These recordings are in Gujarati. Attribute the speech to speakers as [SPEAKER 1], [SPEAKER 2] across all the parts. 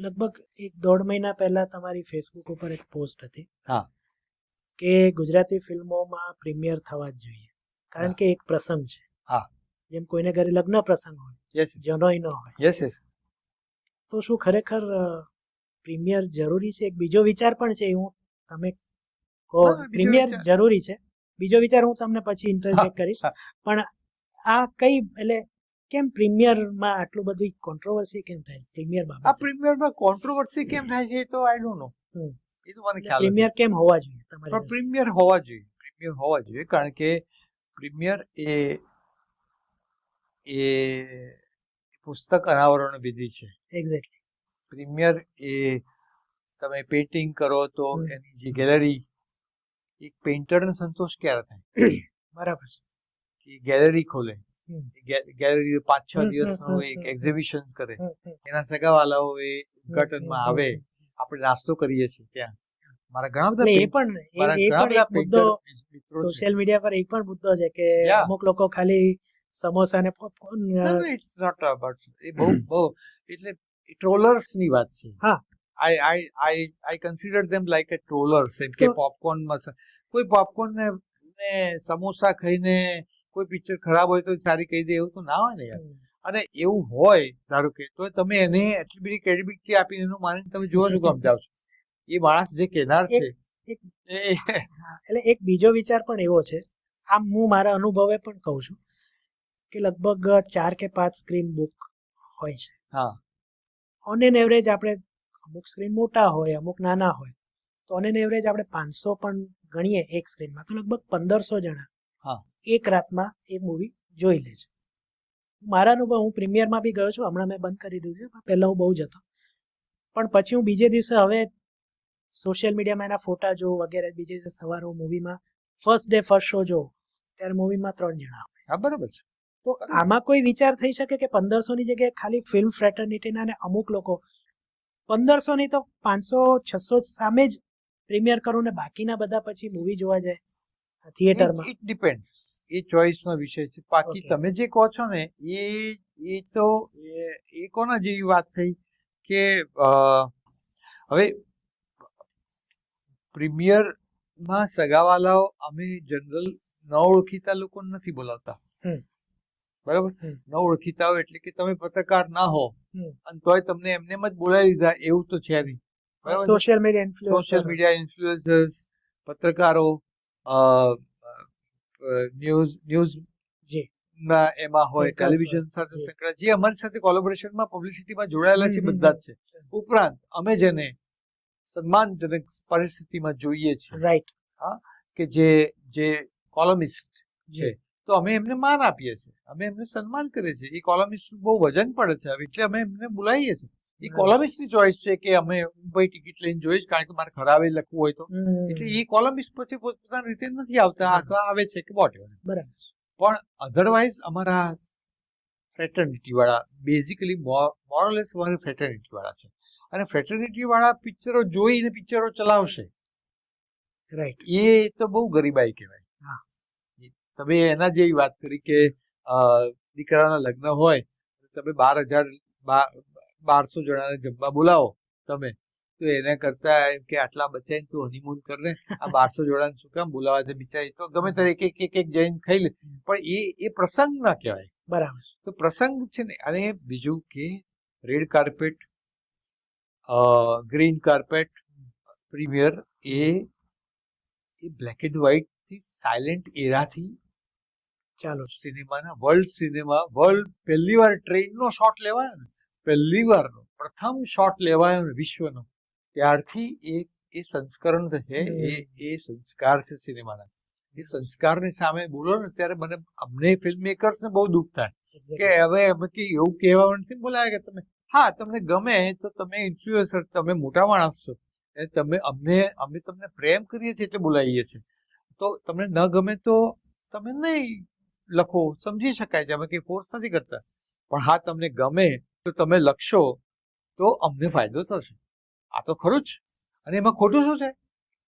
[SPEAKER 1] લગભગ એક દોઢ મહિના પહેલા તમારી ફેસબુક ઉપર એક પોસ્ટ હતી
[SPEAKER 2] હા.
[SPEAKER 1] કે ગુજરાતી ફિલ્મોમાં પ્રીમિયર થવા જ જોઈએ. કારણ કે એક પ્રસંગ છે.
[SPEAKER 2] હા.
[SPEAKER 1] જેમ કોઈને ઘરે લગ્ન પ્રસંગ હોય
[SPEAKER 2] યસ
[SPEAKER 1] જનોઈ ન હોય.
[SPEAKER 2] યસ યસ
[SPEAKER 1] તો શું ખરેખર પ્રીમિયર જરૂરી છે? એક બીજો વિચાર પણ છે હું તમે કહો પ્રીમિયર જરૂરી છે. બીજો વિચાર હું તમને પછી ઇન્ટરજેક્ટ કરીશ. પણ આ કઈ એટલે કેમ પ્રીમિયરમાં આટલું બધી કોન્ટ્રોવર્સી કેમ થાય? પ્રીમિયર
[SPEAKER 2] આ
[SPEAKER 1] બાબતે
[SPEAKER 2] પ્રીમિયરમાં કોન્ટ્રોવર્સી કેમ થાય છે તો આઈ ડોન્ટ નો એ તો મને ખ્યાલ
[SPEAKER 1] પ્રીમિયર કેમ હોવા જોઈએ તમારે
[SPEAKER 2] પ્રીમિયર હોવા જોઈએ. પ્રીમિયર હોવા જોઈએ કારણ કે પ્રીમિયર એ એ પુસ્તક અનાવરણ વિધિ છે.
[SPEAKER 1] એક્ઝેક્ટલી
[SPEAKER 2] પ્રીમિયર એ તમે પેઇન્ટિંગ કરો તો એની જે ગેલેરી એક પેઇન્ટરને સંતોષ ક્યારે થાય?
[SPEAKER 1] બરાબર છે.
[SPEAKER 2] કે ગેલેરી ખોલે. ગેલેરી પાંચ છ દિવસનું એક એક્ઝિબિશન કરે. એના સગાવાલાઓ એ ઉદઘાટનમાં આવે. આપણે નાસ્તો કરીએ છીએ ત્યાં. મારા ઘણા બધા
[SPEAKER 1] એ પણ એ- એ પણ એક મુદ્દો. સોશિયલ મીડિયા પર એક પણ મુદ્દો છે કે અમુક લોકો ખાલી સમોસા ને પોપકોર્ન
[SPEAKER 2] ઇટ્સ નોટ અબાઉટ એ બહુ બહુ એટલે ટ્રોલર્સની વાત છે.
[SPEAKER 1] હા.
[SPEAKER 2] I I I I consider them like a trollers એમ કે પોપકોર્ન કોઈ પોપકોર્ન ને સમોસા ખાઈને કોઈ પિક્ચર ખરાબ હોય તો સારી કહી દે એવું તો ના હોય ને યાર. અને એવું હોય ધારો કે તો તમે એને એટલી બધી ક્રેડિબિલિટી આપીને એનું માનીને તમે જોવા શું કામ જાવ છો? એ માણસ જે કહેનાર છે
[SPEAKER 1] એટલે એક બીજો વિચાર પણ એવો છે. આમ હું મારા અનુભવે પણ કહું છું કે લગભગ ચાર કે પાંચ સ્ક્રીન બુક હોય છે.
[SPEAKER 2] હા.
[SPEAKER 1] ઓન એન એવરેજ આપણે અમુક સ્ક્રીન મોટા હોય અમુક નાના હોય તો ઓન એન એવરેજ આપણે પાંચસો પણ ગણીએ એક સ્ક્રીનમાં તો લગભગ પંદરસો જણા
[SPEAKER 2] હા.
[SPEAKER 1] એક રાતમાં એ મૂવી જોઈ લે છે. મારા અનુભવ હું પ્રીમિયરમાં બી ગયો છું હમણાં મેં બંધ કરી દીધું છે પહેલાં હું બહુ જ હતો. પણ પછી હું બીજે દિવસે હવે સોશિયલ મીડિયામાં એના ફોટા જોઉં વગેરે બીજે દિવસે સવારે હું મૂવીમાં ફર્સ્ટ ડે ફર્સ્ટ શો જોઉં ત્યારે મૂવીમાં ત્રણ જણા.
[SPEAKER 2] હા બરાબર છે.
[SPEAKER 1] તો આમાં કોઈ વિચાર થઈ શકે કે પંદરસોની જગ્યાએ ખાલી ફિલ્મ ફ્રેટર્નિટીના અને અમુક લોકો પંદરસોની તો પાંચસો છસો સામે જ પ્રીમિયર કરો ને બાકીના બધા પછી મૂવી જોવા જાય? થિયેટરમાં
[SPEAKER 2] ઇટ ડિપેન્ડ્સ એ ચોઇસ નો વિષય છે. બાકી તમે જે કહો છો ને એ એ તો એ- કોના જેવી વાત થઈ કે હવે પ્રીમિયરમાં સગાવાલાઓ અમે જનરલ ન ઓળખીતા લોકો નથી બોલાવતા. બરાબર. ન ઓળખીતા હોય એટલે કે તમે પત્રકાર ના હો અને તોય તમને એમને જ બોલાવી લીધા એવું તો છે નહીં.
[SPEAKER 1] Social media
[SPEAKER 2] social media influencers પત્રકારો ન્યૂઝ ન્યૂઝ
[SPEAKER 1] જી.
[SPEAKER 2] ના એમાં હોય ટેલિવિઝન સાથે સંકળાય જે અમારી સાથે કોલેબોરેશનમાં પબ્લિસિટીમાં જોડાયેલા છે બધા જ છે. ઉપરાંત અમે જેને સન્માનજનક પરિસ્થિતિમાં જોઈએ છીએ
[SPEAKER 1] રાઈટ હા
[SPEAKER 2] કે જે જે કોલમિસ્ટ છે તો અમે એમને માન આપીએ છીએ. અમે એમને સન્માન કરીએ છીએ. એ કોલમિસ્ટ બહુ વજન પડે છે. એટલે અમે એમને બોલાવીએ છીએ. એ. કોલમિસ્ટની ચોઈસ છે કે અમે ભાઈ ટિકિટ લઈને જોઈશ કારણ કે મારે ખરાબે લખવું હોય તો. એટલે એ કોલમિસ્ટ પછી પોતપોતાની રીતે નથી આવતા. અથવા આવે છે કે વોટ
[SPEAKER 1] બરાબર.
[SPEAKER 2] પણ અધરવાઇઝ અમારા ફ્રેટર્નિટી વાળા બેઝિકલી મોરલેસ અમારે ફ્રેટર્નિટી વાળા છે. અને ફ્રેટર્નિટી વાળા પિક્ચરો જોઈને પિક્ચરો ચલાવશે.
[SPEAKER 1] રાઈટ
[SPEAKER 2] એ તો બહુ ગરીબાઈ કહેવાય.
[SPEAKER 1] હા.
[SPEAKER 2] તમે એના જેવી વાત કરી કે દીકરાના લગ્ન હોય તમે બાર હજાર બારસો જણાને જમવા બોલાવો તમે. તો એના કરતા એમ કે આટલા બચાઈને તું હનીમૂન કર ને આ બારસો જોડાને શું કામ બોલાવા છે બિચારી? તો ગમે ત્યારે એક એક એક જઈને ખાઈ લે. પણ એ એ પ્રસંગ ના કહેવાય.
[SPEAKER 1] બરાબર.
[SPEAKER 2] તો પ્રસંગ છે ને અને બીજું કે red carpet green carpet premiere એ એ બ્લેક એન્ડ વ્હાઈટથી સાયલેન્ટ એરાથી
[SPEAKER 1] ચાલો.
[SPEAKER 2] સિનેમાના વર્લ્ડ સિનેમા વર્લ્ડ પહેલી વાર ટ્રેનનો શોટ લેવાયો ને. પહેલી વારનો પ્રથમ શોટ લેવાયો વિશ્વનો ત્યારથી એ એ સંસ્કરણ છે એ એ સંસ્કાર છે સિનેમાના. એ સંસ્કારની સામે બોલો ને ત્યારે મને અમને ફિલ્મ મેકર્સને બહુ દુઃખ થાય. કે હવે અમે કે એવું કહેવા નથી બોલાય કે તમે હા તમને ગમે તો તમે ઇન્ફ્લુએન્સર તમે મોટા માણસ છો અને તમે અમને અમે તમને પ્રેમ કરીએ છીએ એટલે બોલાવીએ છીએ. તો તમને ન ગમે તો તમે નહીં લખો સમજી શકાય છે અમે કંઈ ફોર્સ નથી કરતા. પણ હા તમને ગમે તો તમે લખશો તો અમને ફાયદો થશે. આ તો ખરું જ. અને એમાં ખોટું શું છે?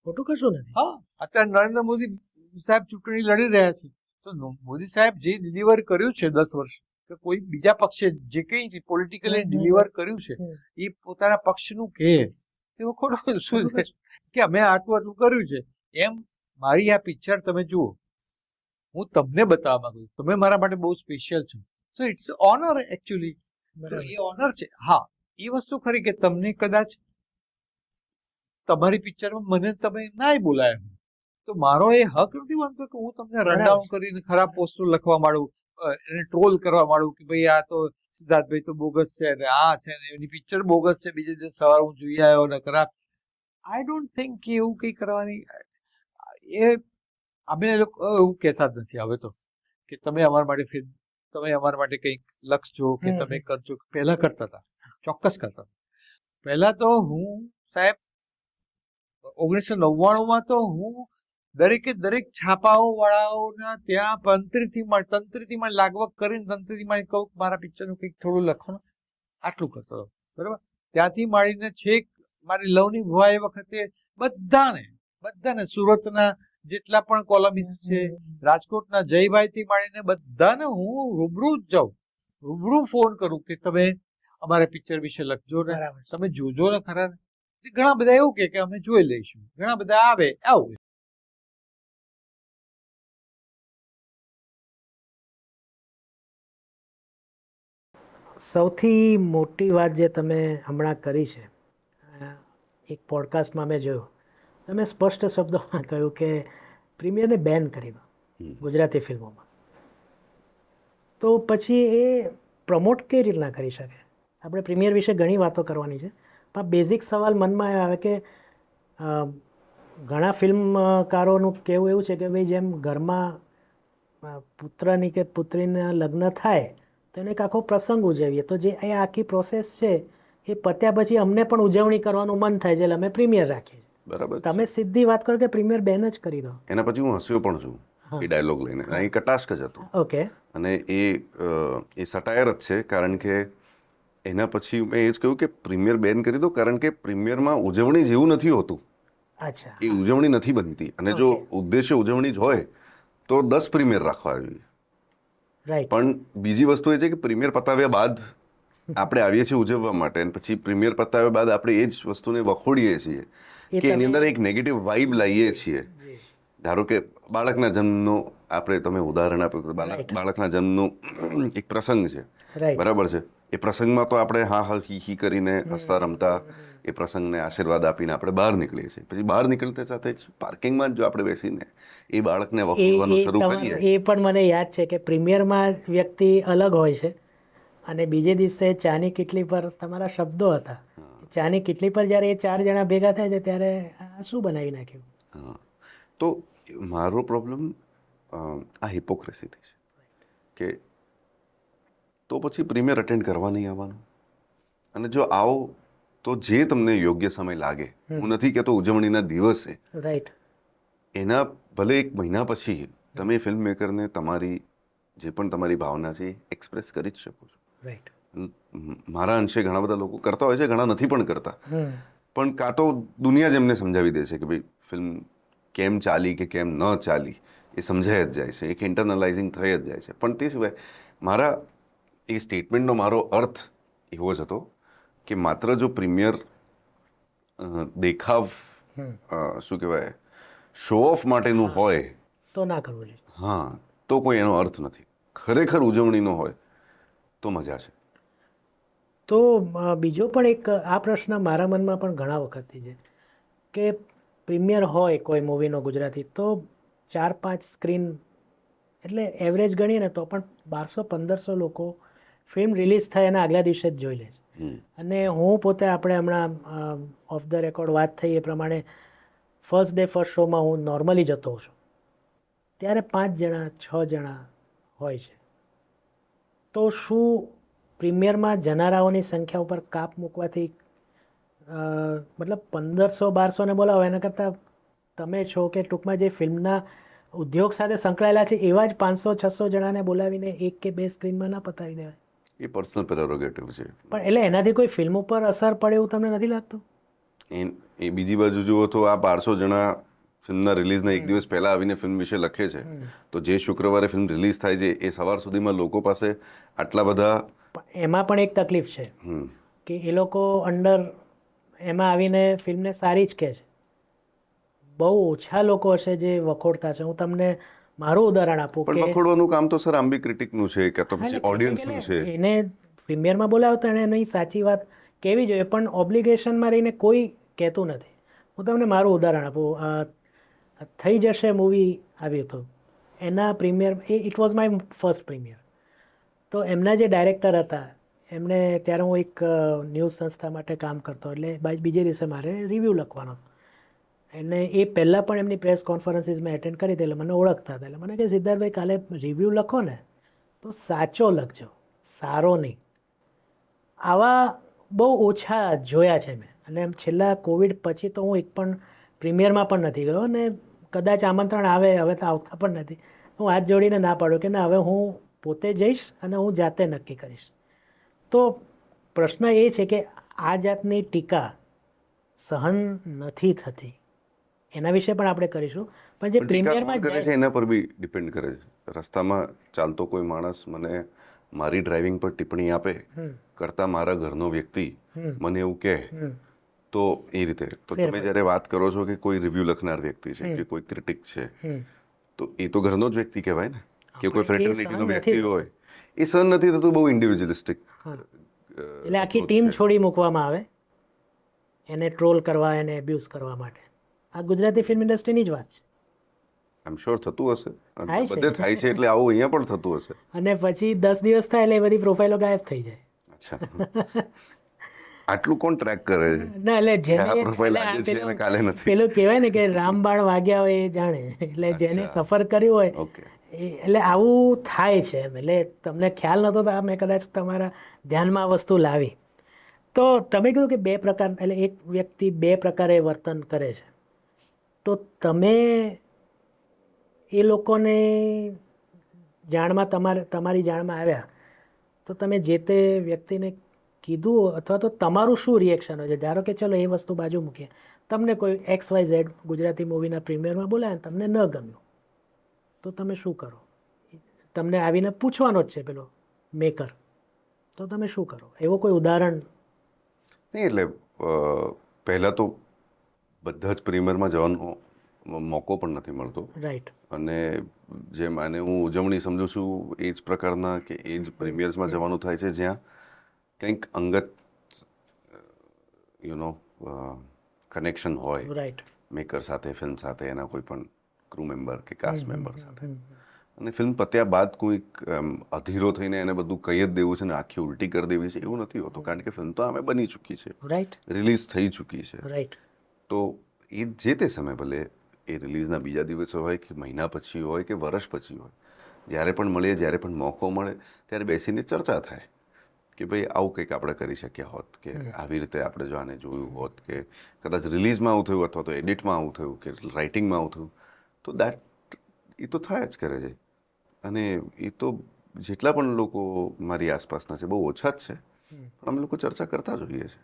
[SPEAKER 1] ખોટું કશું નથી.
[SPEAKER 2] હા અત્યારે નરેન્દ્ર મોદી સાહેબ ચૂંટણી લડી રહ્યા છે. તો મોદી સાહેબ જે ડિલિવર કર્યું છે દસ વર્ષ કે કોઈ બીજા પક્ષે જે કંઈ પોલિટિકલી ડિલિવર કર્યું છે એ પોતાના પક્ષનું કહે તેવું ખોટું શું છે? કે અમે આટલું આટલું કર્યું છે. એમ મારી આ પિક્ચર તમે જુઓ. હું તમને બતાવવા માંગુ છું. તમે મારા માટે બહુ સ્પેશિયલ છો. સો ઇટ્સ ઓનર એકચ્યુઅલી તો એ ઓનર છે. હા. એ વસ્તુ ખરી કે તમને કદાચ તમારી પિક્ચરમાં મને તમે નાય બોલાય તો મારો એ હક નથી બનતો કે હું તમને રન ડાઉન કરીને ખરાબ પોસ્ટો લખવા માંડું એને ટ્રોલ કરવા માંડું કે ભાઈ આ તો સિદ્ધાર્થભાઈ તો બોગસ છે ને આ છે ને એની પિક્ચર બોગસ છે બીજે દિવસ સવારે હું જોઈ આવ્યો ને ખરાબ. આઈ ડોન્ટ થિંક કે એવું કંઈ કરવાની એ અમે લોકો એવું કહેતા જ નથી હવે તો કે તમે અમારા માટે ફિલ્મ તમે અમારા માટે કંઈક લખજો કે તમે કરજો. પહેલા કરતા હતા. ચોક્કસ કરતા હતા. પહેલા તો હું સાહેબ ઓગણીસો નવ્વાણુંમાં તો હું દરેકે દરેક છાપાઓ વાળાઓના ત્યાં તંત્રીથી માં તંત્રીથી માં લાગવગ કરીને તંત્રીથી માં કહું મારા પિક્ચરનું કંઈક થોડું લખો આટલું કરતો હતો. બરાબર? ત્યાંથી માંડીને છેક મારી લવની ભવાઈ વખતે બધાને બધાને સુરતના જેટલા પણ કોલમિસ્ટ છે રાજકોટના જયભાઈ થી માંડીને બધાને હું રૂબરૂ જ જાઉં. રૂબરૂ ફોન કરું કે તમે અમારા પિક્ચર વિશે લખજો ને. તમે જોજો ને ખરા ઘણા બધા એવું કે અમે જોઈ લઈશું. ઘણા બધા આવે આવું.
[SPEAKER 1] સૌથી મોટી વાત જે તમે હમણાં કરી છે એક પોડકાસ્ટમાં મેં જોયું. તમે સ્પષ્ટ શબ્દોમાં કહ્યું કે પ્રીમિયરને બેન કરી દો ગુજરાતી ફિલ્મોમાં. તો પછી એ પ્રમોટ કઈ રીતના કરી શકે? આપણે પ્રીમિયર વિશે ઘણી વાતો કરવાની છે. પણ બેઝિક સવાલ મનમાં આવે કે ઘણા ફિલ્મકારોનું કહેવું એવું છે કે ભાઈ જેમ ઘરમાં પુત્રની કે પુત્રીના લગ્ન થાય તો એને એક આખો પ્રસંગ ઉજવીએ. તો જે એ આખી પ્રોસેસ છે એ પત્યા પછી અમને પણ ઉજવણી કરવાનું મન થાય છે એટલે અમે પ્રીમિયર રાખીએ છીએ.
[SPEAKER 3] બરાબર
[SPEAKER 1] તમે સીધી વાત કરો કે પ્રીમિયર બેન જ કરી દો.
[SPEAKER 3] એના પછી હું હસ્યો પણ છું એ ડાયલોગ લઈને. અહીં કટાક્ષ જ હતો.
[SPEAKER 1] ઓકે.
[SPEAKER 3] અને એ એ સટાયર જ છે કારણ કે એના પછી મેં એ જ કહ્યું કે પ્રીમિયર બેન કરી દો કારણ કે પ્રીમિયરમાં ઉજવણી જેવું નથી હોતું.
[SPEAKER 1] અચ્છા.
[SPEAKER 3] એ ઉજવણી નથી બનતી. અને જો ઉદ્દેશ્ય ઉજવણી જ હોય તો દસ પ્રીમિયર રાખવા જોઈએ.
[SPEAKER 1] રાઈટ
[SPEAKER 3] પણ બીજી વસ્તુ એ છે કે પ્રીમિયર પતાવ્યા બાદ આપણે આવીએ છીએ ઉજવવા માટે. અને પછી પ્રીમિયર પતાવ્યા બાદ આપણે એ જ વસ્તુને વખોડીએ છીએ.
[SPEAKER 1] એ
[SPEAKER 3] કે એની અંદર એક નેગેટિવ વાઇબ લાવીએ છીએ. ધારો કે બાળકના જન્મનું આપણે તમે ઉદાહરણ આપ્યું કે બાળક. બાળકના જન્મનું એક પ્રસંગ છે. બરાબર છે? એ પ્રસંગમાં તો આપણે હા હા હી હી કરીને હસતા રમતા એ પ્રસંગને આશીર્વાદ આપીને આપણે બહાર નીકળીએ છીએ. પછી બહાર નીકળતા સાથે જ પાર્કિંગમાં જ જો આપણે બેસીને એ બાળકને
[SPEAKER 1] એ
[SPEAKER 3] શરૂ કરીએ.
[SPEAKER 1] એ પણ મને યાદ છે કે પ્રીમિયરમાં વ્યક્તિ અલગ હોય છે. અને બીજે દિવસે ચાની કેટલી પર તમારા શબ્દો હતા. ચાની કેટલી પર જ્યારે એ ચાર જણા ભેગા થાય છે ત્યારે આ શું બનાવી નાખ્યું?
[SPEAKER 3] હા. તો મારો પ્રોબ્લેમ આ હિપોક્રેસીથી છે. કે તો પછી પ્રીમિયર અટેન્ડ કરવા નહીં આવવાનું? અને જો આવો તો જે તમને યોગ્ય સમય લાગે હું નથી કહેતો ઉજવણીના દિવસે
[SPEAKER 1] રાઈટ
[SPEAKER 3] એના ભલે એક મહિના પછી તમે ફિલ્મ મેકરને તમારી જે પણ તમારી ભાવના છે એક્સપ્રેસ કરી જ શકો છો.
[SPEAKER 1] રાઈટ
[SPEAKER 3] મારા અંશે ઘણા બધા લોકો કરતા હોય છે ઘણા નથી પણ કરતા. પણ કાં તો દુનિયા જ એમને સમજાવી દે છે કે ભાઈ ફિલ્મ કેમ ચાલી કે કેમ ન ચાલી એ સમજાય જ જાય છે એક ઇન્ટરનલાઇઝિંગ થઈ જ જાય છે. પણ તે સિવાય મારા એ સ્ટેટમેન્ટનો મારો અર્થ એવો જ હતો કે માત્ર જો પ્રીમિયર દેખાવ શું કહેવાય શો ઓફ માટેનું હોય
[SPEAKER 1] તો ના કરવું જોઈએ.
[SPEAKER 3] હા તો કોઈ એનો અર્થ નથી. ખરેખર ઉજવણીનો હોય તો મજા છે.
[SPEAKER 1] તો બીજો પણ એક આ પ્રશ્ન મારા મનમાં પણ ઘણા વખતથી છે કે પ્રીમિયર હોય કોઈ મૂવીનો ગુજરાતી તો ચાર પાંચ સ્ક્રીન એટલે એવરેજ ગણીએ ને તો પણ બારસો પંદરસો લોકો ફિલ્મ રિલીઝ થાય એના આગલા દિવસે જ જોઈ લે છે. અને હું પોતે આપણે હમણાં ઓફ ધ રેકોર્ડ વાત થઈ એ પ્રમાણે ફર્સ્ટ ડે ફર્સ્ટ શોમાં હું નોર્મલી જતો હોઉં છું. ત્યારે પાંચ જણા છ જણા હોય છે. તો શું પ્રીમિયરમાં જનારાઓની સંખ્યા ઉપર કાપ મૂકવાથી મતલબ પંદરસો બારસોને બોલાવો. એના કરતાં તમે છો કે ટૂંકમાં જે ફિલ્મના ઉદ્યોગ સાથે સંકળાયેલા છે એવા જ પાંચસો છસો જણાને બોલાવીને એક કે બે સ્ક્રીનમાં ના પતાવી દેવાય.
[SPEAKER 3] એ પર્સનલ પેરોગેટિવ છે.
[SPEAKER 1] પણ એટલે એનાથી કોઈ ફિલ્મ ઉપર અસર પડે એવું તમને નથી લાગતું?
[SPEAKER 3] એ બીજી બાજુ જુઓ તો આ બારસો જણા ફિલ્મના રિલીઝના એક દિવસ પહેલાં આવીને ફિલ્મ વિશે લખે છે. તો જે શુક્રવારે ફિલ્મ રિલીઝ થાય છે એ સવાર સુધીમાં લોકો પાસે આટલા બધા
[SPEAKER 1] એમાં પણ એક તકલીફ છે કે એ લોકો અંડર એમાં આવીને ફિલ્મને સારી જ કહે છે. બહુ ઓછા લોકો હશે જે વખોડતા છે. હું તમને મારું ઉદાહરણ આપું
[SPEAKER 3] પણ વખોડવાનું કામ તો સર આંબી ક્રિટિકનું છે કે તો પછી ઓડિયન્સનું છે.
[SPEAKER 1] એને પ્રીમિયરમાં બોલાવો તો એણે એની સાચી વાત કહેવી જોઈએ. પણ ઓબ્લિગેશનમાં રહીને કોઈ કહેતું નથી. હું તમને મારું ઉદાહરણ આપું. થઈ જશે મૂવી આવ્યું હતું એના premiere A it was my first premiere તો એમના જે ડાયરેક્ટર હતા, એમને ત્યારે હું એક ન્યૂઝ સંસ્થા માટે કામ કરતો. એટલે બાજ- બીજે દિવસે મારે રિવ્યૂ લખવાનો. એને એ પહેલાં પણ એમની પ્રેસ કોન્ફરન્સીસ મેં એટેન્ડ કરી હતી, એટલે મને ઓળખતા હતા. એટલે મને કે સિદ્ધાર્થભાઈ, કાલે રિવ્યૂ લખો ને, તો સાચો લખજો, સારો નહીં. આવા બહુ ઓછા જોયા છે મેં. અને એમ છેલ્લા કોવિડ પછી તો હું એક પણ પ્રીમિયરમાં પણ નથી ગયો. અને કદાચ આમંત્રણ આવે, હવે તો આવતા પણ નથી. હું હાથ જોડીને ના પાડું કે ના, હવે હું પોતે જઈશ અને હું જાતે નક્કી કરીશ. તો પ્રશ્ન એ છે કે આ જાતની ટીકા સહન નથી થતી. એના વિશે પણ આપણે કરીશું. પણ જે પ્રીમિયરમાં
[SPEAKER 3] કરે છે એના પર બી ડિપેન્ડ કરે છે. રસ્તામાં ચાલતો કોઈ માણસ મને મારી ડ્રાઇવિંગ પર ટિપ્પણી આપે કરતા મારા ઘરનો વ્યક્તિ મને એવું કહે તો એ રીતે. તો તમે જ્યારે વાત કરો છો કે કોઈ રિવ્યુ લખનાર વ્યક્તિ છે કે કોઈ ક્રિટિક છે તો એ તો ઘરનો જ વ્યક્તિ કહેવાય ને. કે કોઈ ફ્રેટર્નિટીનો વ્યક્તિ હોય. એ સહન નથી થતું બહુ ઇન્ડિવિજ્યુઅલિસ્ટિક
[SPEAKER 1] એટલે આખી ટીમ છોડી મૂકવામાં આવે એને ટ્રોલ કરવા એને એબ્યુઝ કરવા માટે. આ ગુજરાતી ફિલ્મ ઇન્ડસ્ટ્રીની જ વાત છે.
[SPEAKER 3] આઈ એમ શ્યોર થતું હશે. બધે થાય છે એટલે આવું અહીંયા પણ થતું હશે.
[SPEAKER 1] અને પછી દસ દિવસ થાય એટલે એ બધી પ્રોફાઇલો ગાયબ થઈ જાય.
[SPEAKER 3] અચ્છા. આટલું કોણ ટ્રેક કરે છે?
[SPEAKER 1] ના એટલે જેને
[SPEAKER 3] પ્રોફાઇલ આજે છે અને કાલે નથી.
[SPEAKER 1] પેલું કહેવાય ને કે રામબાણ વાગ્યા હોય એ જાણે. એટલે જેને સફર કર્યું હોય
[SPEAKER 3] ઓકે.
[SPEAKER 1] એટલે આવું થાય છે એમ. એટલે તમને ખ્યાલ નહોતો તો આ મેં કદાચ તમારા ધ્યાનમાં આ વસ્તુ લાવી. તો તમે કીધું કે બે પ્રકાર એટલે એક વ્યક્તિ બે પ્રકારે વર્તન કરે છે. તો તમે એ લોકોને જાણમાં તમારે તમારી જાણમાં આવ્યા. તો તમે જે તે વ્યક્તિને કીધું અથવા તો તમારું શું રિએક્શન હોય છે? ધારો કે ચલો એ વસ્તુ બાજુ મૂકીએ. તમને કોઈ એક્સ વાય ઝેડ ગુજરાતી મૂવીના પ્રીમિયરમાં બોલાય તમને ન ગમ્યું તો તમે શું કરો? તમને આવીને પૂછવાનો જ છે પેલો મેકર તો તમે શું કરો? એવો કોઈ ઉદાહરણ?
[SPEAKER 3] નહીં એટલે પહેલાં તો બધા જ પ્રીમિયરમાં જવાનો મોકો પણ નથી મળતો.
[SPEAKER 1] રાઈટ
[SPEAKER 3] અને જેમ આને હું ઉજવણી સમજું છું એ જ પ્રકારના કે એ જ પ્રીમિયર્સમાં જવાનું થાય છે જ્યાં. કંઈક અંગત યુ નો કનેક્શન હોય.
[SPEAKER 1] રાઈટ
[SPEAKER 3] મેકર સાથે ફિલ્મ સાથે એના કોઈ પણ ક્રૂ મેમ્બર કે કાસ્ટ મેમ્બર સાથે. અને ફિલ્મ પત્યા બાદ કોઈક અધીરો થઈને એને બધું કહી જ દેવું છે ને આખી ઉલટી કરી દેવી છે એવું નથી હોતું. કારણ કે ફિલ્મ તો આમે બની ચૂકી છે.
[SPEAKER 1] રાઈટ
[SPEAKER 3] રિલીઝ થઈ ચૂકી છે.
[SPEAKER 1] રાઈટ
[SPEAKER 3] તો એ જે તે સમય ભલે એ રિલીઝના બીજા દિવસે હોય કે મહિના પછી હોય કે વર્ષ પછી હોય જ્યારે પણ મળીએ જ્યારે પણ મોકો મળે ત્યારે બેસીને ચર્ચા થાય. કે ભાઈ આવું કંઈક આપણે કરી શક્યા હોત કે આવી રીતે આપણે જો આને જોયું હોત કે કદાચ રિલીઝમાં આવું થયું અથવા તો એડિટમાં આવું થયું કે રાઇટિંગમાં આવું થયું તો દેટ એ તો થાય જ કરે છે. અને એ તો જેટલા પણ લોકો મારી આસપાસના છે બહુ ઓછા જ છે. પણ અમે લોકો ચર્ચા કરતા જોઈએ છે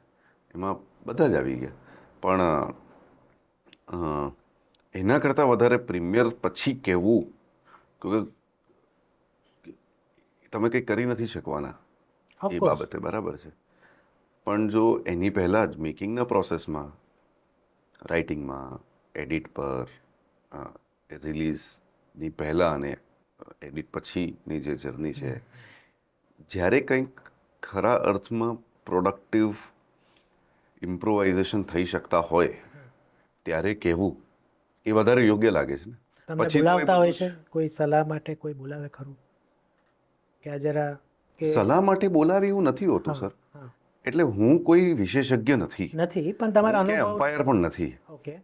[SPEAKER 3] એમાં બધા જ આવી ગયા. પણ એના કરતાં વધારે પ્રીમિયર પછી કહેવું કે તમે કંઈ કરી નથી શકવાના. એ બાબતે બરાબર છે. પણ જો એની પહેલાં જ મેકિંગના પ્રોસેસમાં રાઇટિંગમાં એડિટ પર રિલીઝની પહેલાં અને એડિટ પછીની જે જર્ની છે જ્યારે કંઈક ખરા અર્થમાં પ્રોડક્ટિવ ઇમ્પ્રોવાઇઝેશન થઈ શકતા હોય ત્યારે કહેવું એ વધારે યોગ્ય લાગે છે ને. પછી
[SPEAKER 1] બોલાવતા હોય છે? કોઈ સલાહ માટે કોઈ બોલાવે ખરું? કે આ જરા
[SPEAKER 3] સલાહ માટે બોલાવી એવું નથી હોતું સર. એટલે હું કોઈ વિશેષજ્ઞ નથી.
[SPEAKER 1] નથી પણ તમારા અનુભવ
[SPEAKER 3] એમ્પાયર પણ નથી.
[SPEAKER 1] ઓકે.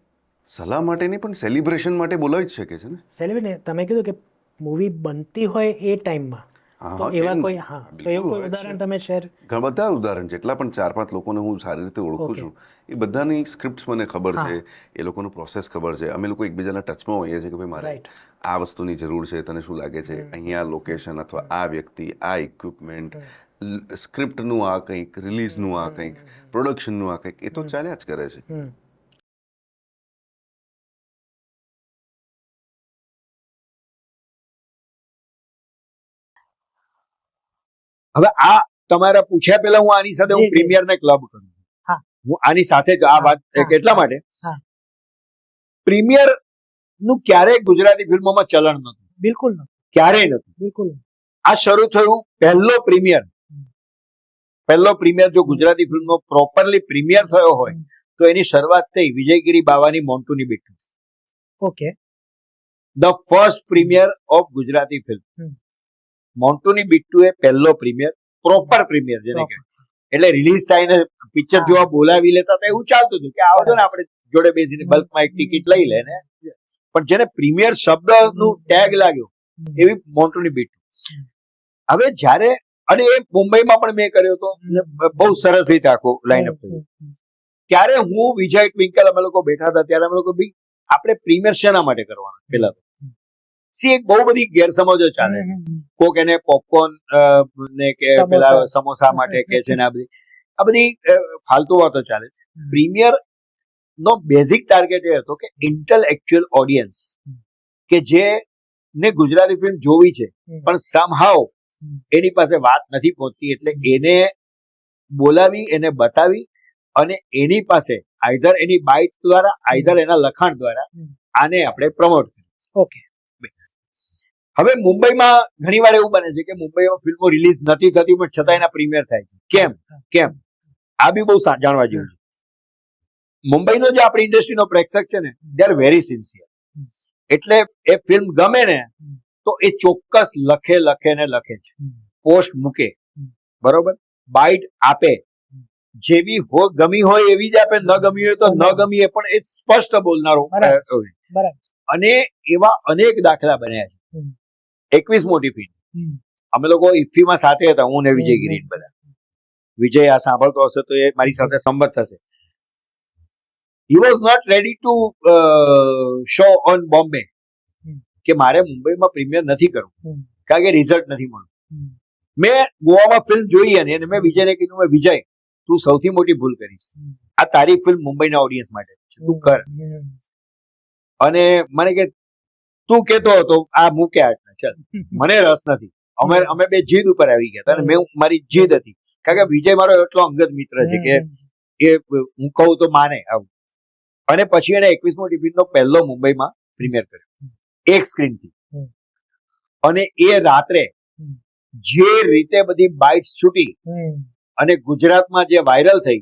[SPEAKER 3] સલાહ માટે નહીં પણ સેલિબ્રેશન માટે બોલાવી જ શકે છે ને?
[SPEAKER 1] સેલિબ્રિટી તમે કીધું કે મૂવી બનતી હોય એ ટાઈમમાં તો એવા કોઈ હા તો એવું કોઈ ઉદાહરણ. તમે શેર
[SPEAKER 3] ઘણા બધા ઉદાહરણ જેટલા પણ ચાર પાંચ લોકોને હું સારી રીતે ઓળખું છું. એ બધાની સ્ક્રિપ્ટ મને ખબર છે. એ લોકોનું પ્રોસેસ ખબર છે. અમે લોકો એકબીજાના ટચમાં હોઈએ છીએ કે ભાઈ મારે આ વસ્તુની જરૂર છે તને શું લાગે છે. અહીંયા લોકેશન અથવા આ વ્યક્તિ આ ઇક્વિપમેન્ટ સ્ક્રિપ્ટનું આ કંઈક રિલીઝનું આ કંઈક પ્રોડક્શનનું આ કંઈક એ તો ચાલ્યા જ કરે છે.
[SPEAKER 4] હવે આ તમારા પૂછ્યા પહેલા હું આની સાથે હું. પ્રીમિયર ને ક્લબ કરું. છું.
[SPEAKER 1] હું
[SPEAKER 4] આની સાથે જ આ વાત કેટલા માટે પ્રીમિયરનું ક્યારેય ગુજરાતી ફિલ્મોમાં ચલણ નતું
[SPEAKER 1] બિલકુલ
[SPEAKER 4] ક્યારેય નતું
[SPEAKER 1] બિલકુલ
[SPEAKER 4] આ શરૂ થયું પહેલો પ્રીમિયર. પહેલો પ્રીમિયર જો ગુજરાતી ફિલ્મનો પ્રોપરલી પ્રીમિયર થયો હોય તો એની શરૂઆત થઈ વિજયગીરી બાવાની મોન્ટુની બેઠું
[SPEAKER 1] okay.
[SPEAKER 4] The first premiere of Gujarati film. મોન્ટુની એ પહેલો પ્રીમિયર પ્રોપર પ્રીમિયર જેને કહે એટલે રિલીઝ થાય ને પિક્ચર જોવા બોલાવી લેતા તો એવું ચાલતું હતું કે આવજો ને આપણે જોડે બેસીને બલ્કમાં એક ટિકિટ લઈ લે ને. પણ જેને પ્રીમિયર શબ્દનું. ટેગ લાગ્યો એવી મોન્ટુની બિટ્ટુ હવે જ્યારે અને એ મુંબઈમાં પણ મેં કર્યો હતો બહુ સરસ રીતે આખો લાઈનઅપ થયો. ત્યારે હું વિજય ટ્વિંકલ અમે લોકો બેઠા હતા ત્યારે અમે લોકો આપણે પ્રીમિયર શેના માટે કરવાના પેલા તો? સી એક બહુ બધી ગેરસમજો ચાલે. કોક એને પોપકોર્ન ને કે
[SPEAKER 1] સમોસા.
[SPEAKER 4] પેલા સમોસા માટે કે છે ને આ બધી. આ બધી ફાલતુ વાતો ચાલે પ્રીમિયર નો બેઝિક ટાર્ગેટ એ હતો કે ઇન્ટેલેક્ચ્યુઅલ ઓડિયન્સ કે જે ને ગુજરાતી ફિલ્મ જોવી છે પણ સમહાવ. એની પાસે વાત નથી પહોંચતી. એટલે એને બોલાવી એને બતાવી અને એની પાસે આઈધર એની બાઇટ દ્વારા આઈધર એના લખાણ દ્વારા આને આપણે પ્રમોટ
[SPEAKER 1] ઓકે
[SPEAKER 4] હવે મુંબઈમાં ઘણીવાર એવું બને છે કે મુંબઈમાં ફિલ્મો રિલીઝ નથી થતી પણ છતાં એના પ્રીમિયર થાય છે. કેમ? કેમ? આ બી બહુ જાણવા જેવું છે. મુંબઈનો જે આપણી ઇન્ડસ્ટ્રીનો પ્રેક્ષક છે ને દે આર વેરી સિન્સિયર એટલે એ ફિલ્મ ગમે ને તો એ ચોક્કસ લખે લખે ને લખે છે. પોસ્ટ મૂકે. બરોબર? બાઇટ આપે. જેવી હો ગમી હોય એવી જ આપે ન ગમી હોય તો ન ગમી એ પણ એ સ્પષ્ટ બોલનારો અને એવા અનેક દાખલા બન્યા છે. એકવીસ મોટી ફિલ્મ અમે લોકો ઇફીમાં સાથે હતા હું ને વિજય ગિરીન બધા. વિજય આ સાંભળતો હશે તો એ મારી સાથે સંમત થશે. He was not ready to show on Bombay કે મારે મુંબઈમાં પ્રીમિયર નથી કરવું. કારણ કે રિઝલ્ટ નથી
[SPEAKER 1] મળ્યું.
[SPEAKER 4] મેં ગોવામાં ફિલ્મ જોઈ અને મેં વિજયને કીધું મેં વિજય તું સૌથી મોટી ભૂલ કરીશ. આ તારી ફિલ્મ મુંબઈના ઓડિયન્સ માટે છે. તું કર. અને મને કે તું કેતો હતો આ મૂકે આટલા ચાલ. મને રસ નથી. અમે અમે બે જીદ ઉપર આવી ગયા હતા અને મેં મારી જીદ હતી. કારણ કે વિજય મારો એટલો અંગત મિત્ર છે કે એ હું કહું તો માને આવું. અને પછી એને એકવીસમો ટિફિનનો પહેલો મુંબઈમાં પ્રીમિયર કર્યો. એક
[SPEAKER 1] સ્ક્રીનથી
[SPEAKER 4] અને એ રાત્રે જે રીતે બધી બાઇટ્સ છૂટી અને ગુજરાતમાં જે વાયરલ થઈ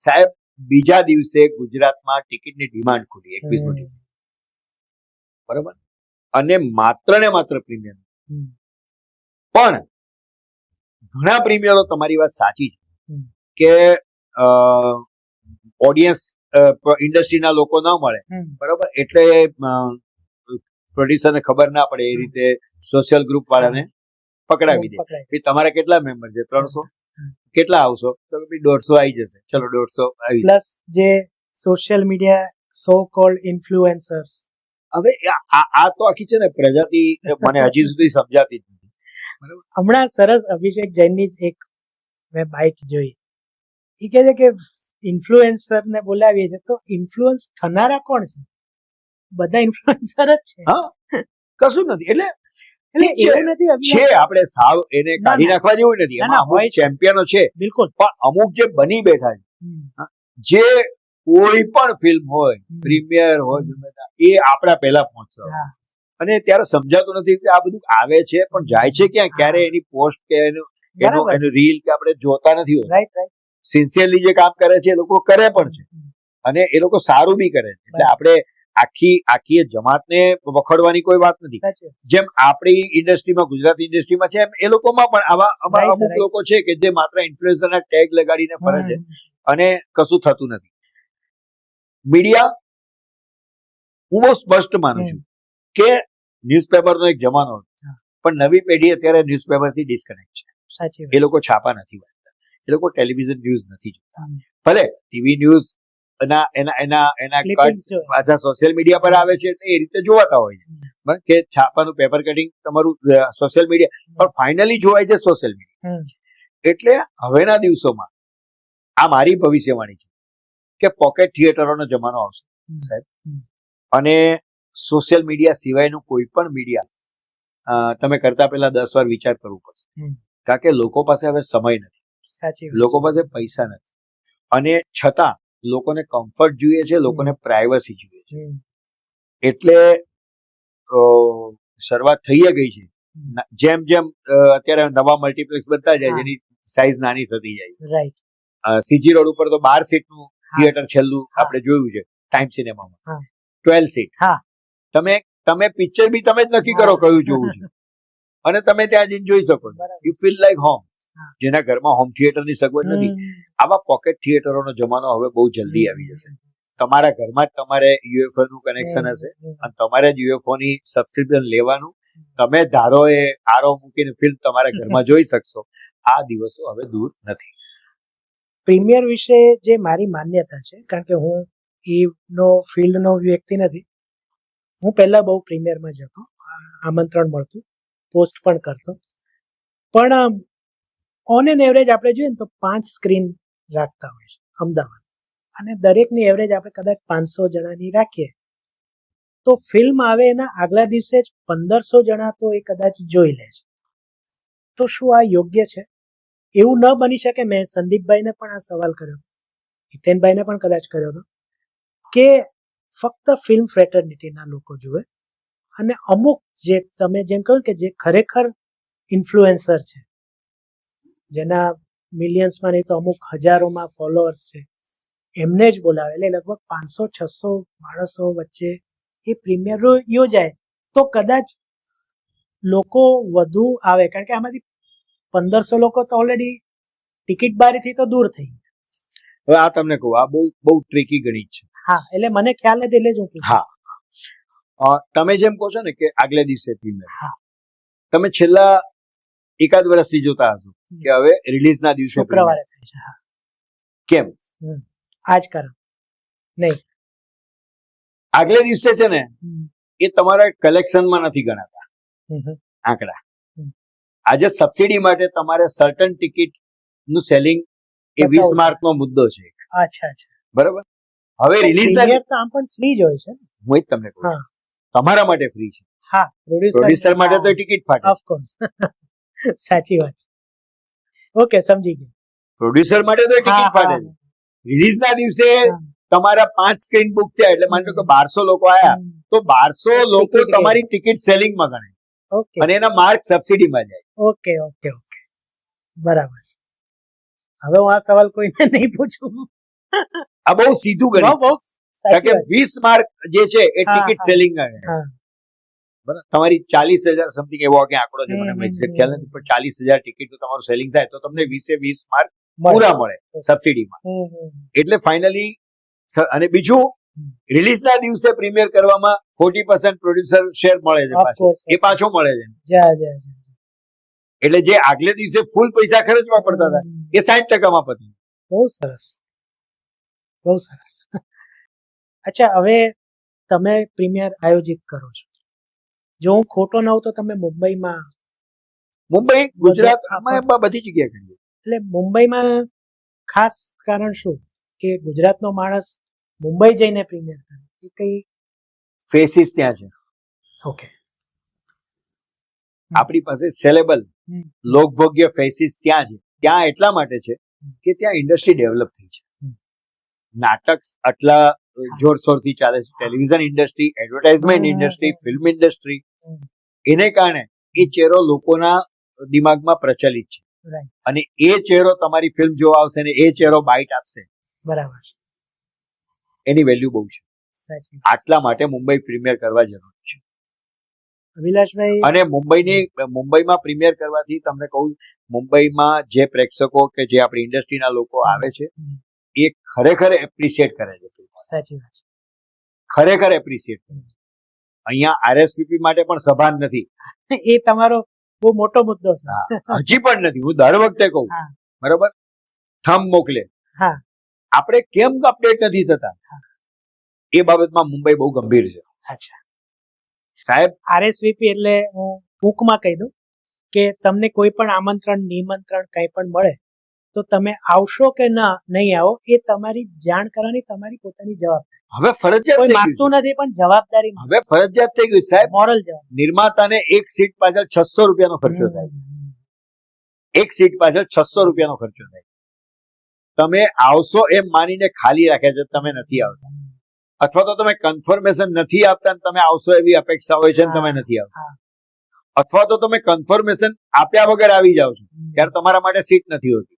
[SPEAKER 4] સાહેબ બીજા દિવસે ગુજરાતમાં ટિકિટની ડિમાન્ડ ખુલી એકવીસમો ટિફિન. બરાબર? અને માત્ર ને માત્ર પ્રીમિયર. પણ ઘણા પ્રીમિયરો તમારી વાત સાચી છે. કે ઓડિયન્સ ઇન્ડસ્ટ્રીના લોકો ન મળે. બરોબર? એટલે પ્રોડ્યુસરને ખબર ના પડે એ રીતે સોશિયલ ગ્રુપ વાળાને પકડાવી દે. તમારા કેટલા મેમ્બર છે? ત્રણસો? કેટલા આવશો? તો દોઢસો આવી જશે. ચલો દોઢસો આવી
[SPEAKER 1] પ્લસ જે social media so called influencers
[SPEAKER 4] હવે આ- તો આખી છે ને પ્રજાતિ મને હજી સુધી સમજાતી જ નથી.
[SPEAKER 1] હમણાં સરસ અભિષેક જૈનની એક મેં બાઇટ જોઈ. એ કહે છે કે ઇન્ફ્લુએન્સર ને બોલાવીએ છીએ. તો ઇન્ફ્લુઅન્સ થનારા કોણ છે? બધા ઇન્ફ્લુએન્સર જ છે.
[SPEAKER 4] હા કશું નથી. એટલે
[SPEAKER 1] એટલે
[SPEAKER 4] છે. આપણે સાવ એને કાઢી. નાખવા જેવું નથી. એમાં અમુક. ચેમ્પિયનો છે.
[SPEAKER 1] બિલકુલ.
[SPEAKER 4] પણ અમુક જે બની બેઠા છે જે કોઈ પણ ફિલ્મ હોય પ્રીમિયર હોય ગમે એ આપણા પહેલા પહોંચતો અને ત્યારે સમજાતું નથી કે આ બધું આવે છે પણ જાય છે ક્યાં? ક્યારે એની પોસ્ટ કે એનું એનું એનું રીલ કે આપણે જોતા નથી હોતા સિન્સિયરલી જે કામ કરે છે એ લોકો કરે પણ છે. અને એ લોકો સારું બી કરે છે. એટલે આપણે આખી આખી જમાતને વખોડવાની કોઈ વાત નથી. જેમ આપણી ઇન્ડસ્ટ્રીમાં ગુજરાતી ઇન્ડસ્ટ્રીમાં છે એમ એ લોકોમાં પણ આવા
[SPEAKER 1] અમારા
[SPEAKER 4] અમુક લોકો છે કે જે માત્ર ઇન્ફ્લુએન્સરના ટેગ લગાડીને ફરે છે. અને કશું થતું નથી. મીડિયા હું બહુ સ્પષ્ટ માનું છું કે ન્યૂઝપેપરનો એક જમાનો પણ નવી પેઢી અત્યારે ન્યૂઝપેપરથી ડિસ્કનેક્ટ છે.
[SPEAKER 1] સાચી
[SPEAKER 4] એ લોકો છાપા નથી વાંચતા. એ લોકો ટેલિવિઝન ન્યૂઝ નથી જોતા. ભલે ટીવી ન્યૂઝ એના એના એના એના પાછા સોશિયલ મીડિયા પર આવે છે એટલે એ રીતે જોવાતા હોય છે. કે છાપાનું પેપર કટિંગ તમારું સોશિયલ મીડિયા પણ ફાઇનલી જોવાય છે સોશિયલ મીડિયા એટલે હવેના દિવસોમાં આ મારી ભવિષ્યવાણી છે. કે પોકેટ થિયેટરોનો જમાનો આવશે સાહેબ. અને સોશિયલ મીડિયા સિવાયનું કોઈ પણ મીડિયા તમે કરતા પહેલા દસ વાર વિચાર કરવું પડશે. કારણ કે લોકો પાસે હવે સમય નથી. લોકો પાસે પૈસા નથી. અને છતાં લોકોને કમ્ફર્ટ જોઈએ છે લોકોને પ્રાઇવસી જોઈએ છે. એટલે શરૂઆત થઈ ગઈ છે. જેમ જેમ અત્યારે નવા મલ્ટીપ્લેક્સ બનતા જાય જેની સાઈઝ નાની થતી જાય.
[SPEAKER 1] રાઈટ
[SPEAKER 4] સીજી રોડ ઉપર તો બાર સીટનું થિયેટર છેલ્લું આપણે જોયું છે ટાઈમ સિનેમામાં ટ્વેલ્વ સીટ
[SPEAKER 1] હા.
[SPEAKER 4] તમે તમે પિક્ચર બી તમે જ નક્કી કરો કયું જોવું છે. અને તમે ત્યાં જઈને જોઈ શકો યુ ફીલ લાઈક હોમ જેના ઘરમાં હોમ થિયેટરની સગવડ નથી. આવા પોકેટ થિયેટરોનો જમાનો હવે બહુ જલ્દી આવી જશે. તમારા ઘરમાં જ તમારે યુએફઓ નું કનેક્શન હશે અને તમારે જ યુએફઓ ની સબસ્ક્રિપ્શન લેવાનું. તમે ધારો એ આરો મૂકીને ફિલ્મ તમારા ઘરમાં જોઈ શકશો. આ દિવસો હવે દૂર નથી.
[SPEAKER 1] પ્રીમિયર વિશે જે મારી માન્યતા છે, કારણ કે હું ઈનો ફિલ્ડનો વ્યક્તિ નથી, હું પહેલાં બહુ પ્રીમિયરમાં જતો આમંત્રણ મળતું, પોસ્ટ પણ કરતો. પણ ઓન એન એવરેજ આપણે જોઈએ ને તો પાંચ સ્ક્રીન રાખતા હોય છે, અમદાવાદ. અને દરેકની એવરેજ આપણે કદાચ પાંચસો જણાની રાખીએ. તો ફિલ્મ આવે એના આગલા દિવસે જ પંદરસો જણા તો એ કદાચ જોઈ લે છે. તો શું આ યોગ્ય છે? એવું ન બની શકે, મેં સંદીપભાઈને પણ આ સવાલ કર્યો. હતો હિતેનભાઈને પણ કદાચ કર્યો હતો કે ફક્ત ફિલ્મ ફ્રેટર્નિટીના લોકો જુએ અને અમુક જે તમે જેમ કહ્યું કે જે ખરેખર ઇન્ફ્લુએન્સર છે, જેના મિલિયન્સમાં નહીં તો અમુક હજારોમાં ફોલોઅર્સ છે, એમને જ બોલાવે. એટલે લગભગ પાંચસો, છસો માણસો વચ્ચે એ પ્રીમિયર યોજાય. તો કદાચ લોકો વધુ આવે. કારણ કે આમાંથી પંદરસો લોકો તો ઓલરેડી ટિકિટ બારીથી તો દૂર થઈ
[SPEAKER 4] હવે આ તમને કહું આ બહુ બહુ ટ્રિકી ગણિત છે.
[SPEAKER 1] હા એટલે મને ખ્યાલ નથી એટલે જ હું.
[SPEAKER 4] હા તમે જેમ કહો છો ને કે આગલે દિવસે પ્રીમિયર
[SPEAKER 1] હા.
[SPEAKER 4] તમે છેલ્લા એકાદ વર્ષથી જોતા હશો કે હવે રિલીઝ ના દિવસે
[SPEAKER 1] શુક્રવારે થાય છે હા.
[SPEAKER 4] કેમ?
[SPEAKER 1] આજ કારણ નહીં.
[SPEAKER 4] આગલે દિવસે છે ને એ તમારા કલેક્શનમાં નથી ગણાતા. આંકડા. આજે સબસિડી માટે તમારે સર્ટન ટિકિટનું સેલિંગ એ વીસ. માર્ક નો મુદ્દો છે
[SPEAKER 1] અચ્છા અચ્છા.
[SPEAKER 4] બરાબર? હવે રિલીઝ
[SPEAKER 1] આમ પણ ફ્રી જ હોય છે
[SPEAKER 4] હું જ તમને કહું તમારા માટે ફ્રી છે.
[SPEAKER 1] હા
[SPEAKER 4] પ્રોડ્યુસર માટે તો ટિકિટ ફાટે
[SPEAKER 1] ઓફકોર્સ સાચી વાત ઓકે સમજી ગયો.
[SPEAKER 4] પ્રોડ્યુસર માટે તો ટિકિટ ફાટે રિલીઝ ના દિવસે તમારા પાંચ સ્ક્રીન બુક થયા એટલે માનો કે બારસો લોકો આયા તો બારસો લોકો તમારી ટિકિટ સેલિંગમાં ગણે
[SPEAKER 1] ઓકે
[SPEAKER 4] અને એના માર્ક સબસિડીમાં જાય.
[SPEAKER 1] ઓકે ઓકે ઓકે બરાબર હવે હું આ સવાલ કોઈને નહીં પૂછું.
[SPEAKER 4] આ બહુ સીધું ગણિત
[SPEAKER 1] બહુ
[SPEAKER 4] કે
[SPEAKER 1] વાત છે.
[SPEAKER 4] વીસ માર્ક જે છે એ ટિકિટ સેલિંગ. તમારી ચાલીસ હજાર સમથિંગ એવો કે આંકડો છે મને એક્ઝેક્ટ ખ્યાલ. નથી પણ ચાલીસ હજાર ટિકિટ તમારું સેલિંગ થાય તો તમને વીસે વીસ માર્ક પૂરા મળે સબસિડીમાં એટલે ફાઇનલી અને બીજું
[SPEAKER 1] હમ.
[SPEAKER 4] રિલીઝ ના દિવસે પ્રીમિયર કરવામાં ફોર્ટી પર્સન્ટ પ્રોડ્યુસર શેર મળે છે એ પાછો મળે છે. એટલે જે આગલે દિવસે ફૂલ પૈસા ખર્ચવા પડતા હતા એ સાઠ ટકામાં પતી
[SPEAKER 1] બહુ સરસ. બહુ સરસ. અચ્છા હવે તમે પ્રીમિયર આયોજિત કરો છો. જો હું ખોટો ન હોઉં તો તમે મુંબઈમાં
[SPEAKER 4] મુંબઈ ગુજરાત બધી જગ્યાએ કરીએ.
[SPEAKER 1] એટલે મુંબઈમાં ખાસ કારણ શું? કે ગુજરાતનો માણસ મુંબઈ જઈને પ્રીમિયર કરે. એ કઈ
[SPEAKER 4] ફેસીસ ત્યાં છે.
[SPEAKER 1] ઓકે
[SPEAKER 4] આપણી પાસે સેલેબલ લોકભોગ્ય ફેસીસ ત્યાં છે. ત્યાં એટલા માટે છે કે ત્યાં ઇન્ડસ્ટ્રી ડેવલપ થઈ છે. નાટક આટલા જોરશોરથી ચાલે છે. Television industry advertisement industry film industry એને કારણે એ ચહેરો લોકોના દિમાગમાં પ્રચલિત છે. અને એ ચહેરો તમારી ફિલ્મ જોવા આવશે ને એ ચહેરો બાઇટ આપશે.
[SPEAKER 1] બરાબર
[SPEAKER 4] એની વેલ્યુ બહુ છે. આટલા માટે મુંબઈ પ્રીમિયર કરવા જરૂરી છે.
[SPEAKER 1] અભિલાષભાઈ
[SPEAKER 4] અને મુંબઈની મુંબઈમાં પ્રીમિયર કરવાથી તમને કહું મુંબઈમાં જે પ્રેક્ષકો કે જે આપણી ઇન્ડસ્ટ્રીના લોકો આવે છે એ ખરેખર એપ્રિશિએટ કરે છે.
[SPEAKER 1] સાચી વાત છે.
[SPEAKER 4] ખરેખર એપ્રિશિએટ કરે છે. અહીંયા આરએસપીપી માટે પણ સભાન નથી.
[SPEAKER 1] એ તમારો બહુ મોટો મુદ્દો છે.
[SPEAKER 4] હજી પણ નથી. હું દર વખતે કહું. બરોબર? થમ મોકલે.
[SPEAKER 1] હા.
[SPEAKER 4] આપણે કેમ અપડેટ નથી થતા? એ બાબતમાં મુંબઈ બહુ ગંભીર છે.
[SPEAKER 1] અચ્છા.
[SPEAKER 4] સાહેબ?
[SPEAKER 1] આરએસવીપી એટલે હું ટૂંકમાં કહી દઉં કે તમને કોઈ પણ આમંત્રણ નિમંત્રણ કંઈ પણ મળે તો તમે આવશો કે ના નહીં આવો એ તમારી જાણ કરવાની તમારી પોતાની જવાબદારી.
[SPEAKER 4] હવે ફરજિયાત થઈ
[SPEAKER 1] નથી પણ જવાબદારી
[SPEAKER 4] હવે ફરજિયાત થઈ ગયું સાહેબ
[SPEAKER 1] મોરલ જવાબ.
[SPEAKER 4] નિર્માતાને એક સીટ પાછળ છસો રૂપિયાનો ખર્ચો થાય. એક સીટ પાછળ છસો રૂપિયાનો ખર્ચો થાય. તમે આવશો એમ માનીને ખાલી રાખ્યા છે તમે નથી આવતા. અથવા તો તમે કન્ફર્મેશન નથી આપતા તમે આવશો એવી અપેક્ષા હોય છે તમે નથી આવતા. અથવા તો તમે કન્ફર્મેશન આપ્યા વગર આવી જાઓ છો. ત્યારે તમારા માટે સીટ નથી હોતી.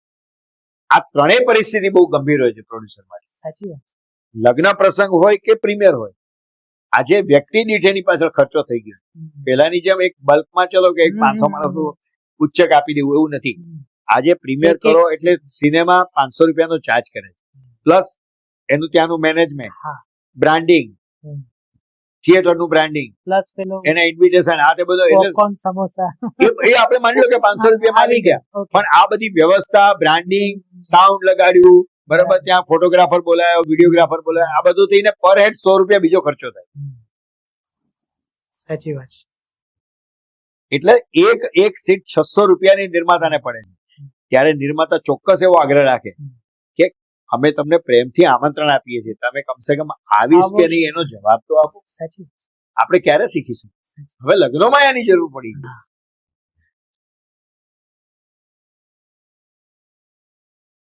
[SPEAKER 4] આ ત્રણેય પરિસ્થિતિ બહુ ગંભીર હોય છે પ્રોડ્યુસર માટે.
[SPEAKER 1] સાચી વાત
[SPEAKER 4] લગ્ન પ્રસંગ હોય કે પ્રીમિયર હોય આજે વ્યક્તિ દીઠ એની પાછળ ખર્ચો થઈ ગયો.
[SPEAKER 1] પહેલાની
[SPEAKER 4] પેલાની જેમ એક બલ્કમાં ચલો કે એક પાંચસો માણસનું ઉચ્ચક આપી દેવું એવું નથી. આજે પ્રીમિયર કરો એટલે સિનેમા પાંચસો રૂપિયાનો ચાર્જ કરે છે. પ્લસ એનું ત્યાંનું મેનેજમેન્ટ બ્રાન્ડિંગ થિયેટરનું બ્રાન્ડિંગ
[SPEAKER 1] પ્લસ પેલો
[SPEAKER 4] એના ઇન્વિટેશન આ તે બધો એટલે
[SPEAKER 1] સમોસા.
[SPEAKER 4] એ- એ આપણે માની લો કે પાંચસો રૂપિયામાં આવી ગયા. પણ આ બધી વ્યવસ્થા બ્રાન્ડિંગ સાઉન્ડ લગાડ્યું બરાબર ત્યાં ફોટોગ્રાફર બોલાયો વિડીયોગ્રાફર બોલાયો આ બધું થઈને પર હેડ સો રૂપિયા બીજો ખર્ચો થાય.
[SPEAKER 1] સાચી વાત
[SPEAKER 4] એટલે એક એક સીટ છસો રૂપિયાની નિર્માતાને પડે છે. ત્યારે નિર્માતા ચોક્કસ એવો આગ્રહ રાખે કે અમે તમને પ્રેમથી આમંત્રણ આપીએ છીએ. તમે કમસે કમ આવીશ
[SPEAKER 1] આવો.
[SPEAKER 4] કે નહીં એનો જવાબ તો આપો.
[SPEAKER 1] સાચી
[SPEAKER 4] આપણે ક્યારે શીખીશું? હવે લગ્નોમાં એની જરૂર પડી.